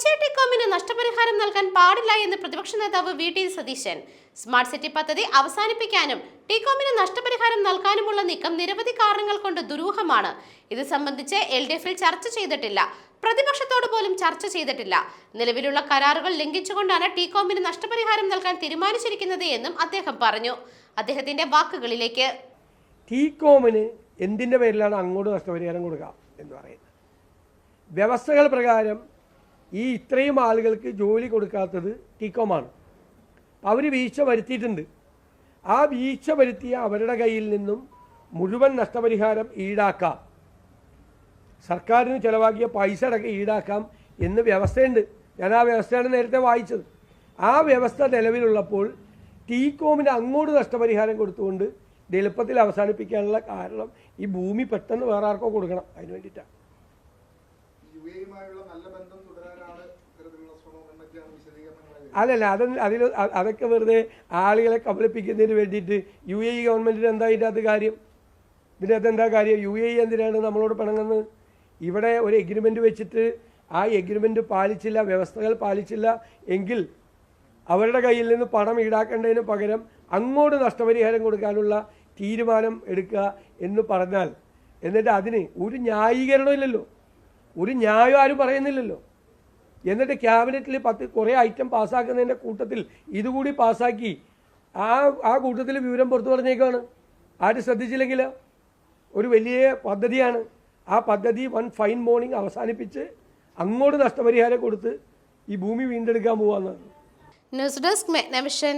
കൊച്ചി ടെക്കോമിന് നഷ്ടപരിഹാരം നൽകാൻ പാടില്ല എന്ന് പ്രതിപക്ഷ നേതാവ് V T Satheesan. Smart city പദ്ധതി അവസാനിപ്പിക്കാനും ടികോമിന് നഷ്ടപരിഹാരം നൽകാനുമുള്ള നീക്കം നിരവധി കാരണങ്ങൾ കൊണ്ട് ദുരൂഹമാണ്. ഇത് സംബന്ധിച്ച് എൽ ഡി എഫിൽ ചർച്ച ചെയ്തിട്ടില്ല. പ്രതിപക്ഷത്തോട് പോലും ചർച്ച ചെയ്തിട്ടില്ല. നിലവിലുള്ള കരാറുകൾ ലംഘിച്ചുകൊണ്ടാണ് ടികോമിന് നഷ്ടപരിഹാരം നൽകാൻ തീരുമാനിച്ചിരിക്കുന്നത് എന്നും അദ്ദേഹം പറഞ്ഞു. അദ്ദേഹത്തിന്റെ വാക്കുകളിലേക്ക്. ടീകോമിന് എന്തിന്റെ പേരിലാണ് അങ്ങോട്ട് നഷ്ടപരിഹാരം കൊടുക്കുക എന്ന് പറയുന്നത്? വ്യവസ്ഥകൾ പ്രകാരം ഈ ഇത്രയും ആളുകൾക്ക് ജോലി കൊടുക്കാത്തത് ടിക്കോമാണ്. അവർ വീഴ്ച വരുത്തിയിട്ടുണ്ട്. ആ വീഴ്ച വരുത്തിയ അവരുടെ കയ്യിൽ നിന്നും മുഴുവൻ നഷ്ടപരിഹാരം ഈടാക്കാം. സർക്കാരിന് ചിലവാക്കിയ പൈസ അടക്കം ഈടാക്കാം എന്ന് വ്യവസ്ഥയുണ്ട്. ഞാൻ ആ വ്യവസ്ഥയാണ് നേരത്തെ വായിച്ചത്. ആ വ്യവസ്ഥ നിലവിലുള്ളപ്പോൾ ടീകോമിന് അങ്ങോട്ട് നഷ്ടപരിഹാരം കൊടുത്തുകൊണ്ട് എളുപ്പത്തിൽ അവസാനിപ്പിക്കാനുള്ള കാരണം ഈ ഭൂമി പെട്ടെന്ന് വേറെ ആർക്കോ കൊടുക്കണം. അതിന് വേണ്ടിയിട്ടാണ്. യു നല്ല ബന്ധം തുടരാനാണ് എന്നൊക്കെയാണ് അതല്ല അത് അതിൽ അതൊക്കെ വെറുതെ ആളുകളെ കബളിപ്പിക്കുന്നതിന് വേണ്ടിയിട്ട് യു എ ഇ ഗവൺമെന്റിന് എന്താ ഇതിന്റെ അത് കാര്യം? ഇതിനകത്ത് എന്താ കാര്യം? യു എ ഇ എന്തിനാണ് നമ്മളോട് പണങ്ങുന്നത്? ഇവിടെ ഒരു എഗ്രിമെന്റ് വെച്ചിട്ട് ആ എഗ്രിമെന്റ് പാലിച്ചില്ല വ്യവസ്ഥകൾ പാലിച്ചില്ല എങ്കിൽ അവരുടെ കയ്യിൽ നിന്ന് പണം ഈടാക്കേണ്ടതിന് പകരം അങ്ങോട്ട് നഷ്ടപരിഹാരം കൊടുക്കാനുള്ള തീരുമാനം എടുക്കുക എന്ന് പറഞ്ഞാൽ എന്നിട്ട് അതിന് ഒരു ന്യായീകരണവും ഇല്ലല്ലോ. ഒരു ന്യായം ആരും പറയുന്നില്ലല്ലോ. എന്നിട്ട് ക്യാബിനറ്റിൽ പത്ത് കുറേ ഐറ്റം പാസ്സാക്കുന്നതിന്റെ കൂട്ടത്തിൽ ഇതുകൂടി പാസ്സാക്കി ആ ആ കൂട്ടത്തിൽ വിവരം പുറത്തു പറഞ്ഞേക്കാണ് ആരും ശ്രദ്ധിച്ചില്ലെങ്കിൽ ഒരു വലിയ പദ്ധതിയാണ്. ആ പദ്ധതി വൺ ഫൈൻ മോർണിംഗ് അവസാനിപ്പിച്ച് അങ്ങോട്ട് നഷ്ടപരിഹാരം കൊടുത്ത് ഈ ഭൂമി വീണ്ടെടുക്കാൻ പോവാന്നാണ്. News desk മെഗ്നവിഷൻ